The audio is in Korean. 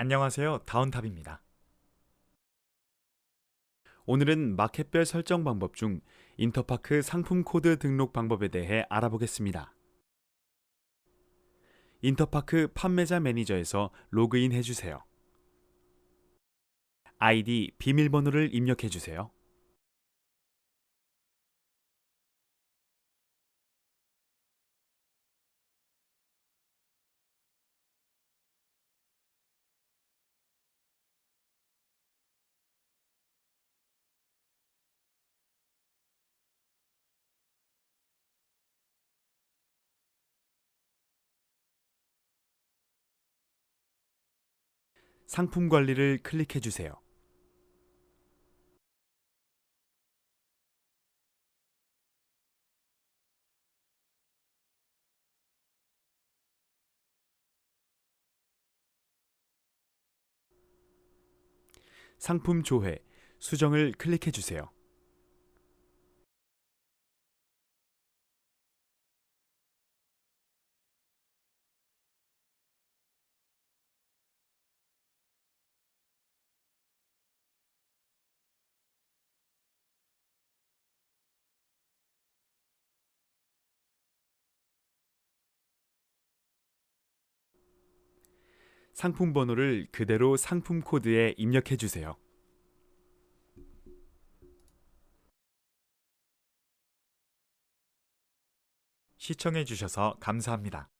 안녕하세요. 다운탑입니다. 오늘은 마켓별 설정 방법 중 인터파크 상품 코드 등록 방법에 대해 알아보겠습니다. 인터파크 판매자 매니저에서 로그인 해주세요. 아이디 비밀번호를 입력해 주세요. 상품 관리를 클릭해 주세요. 상품 조회, 수정을 클릭해 주세요. 상품 번호를 그대로 상품 코드에 입력해 주세요. 시청해 주셔서 감사합니다.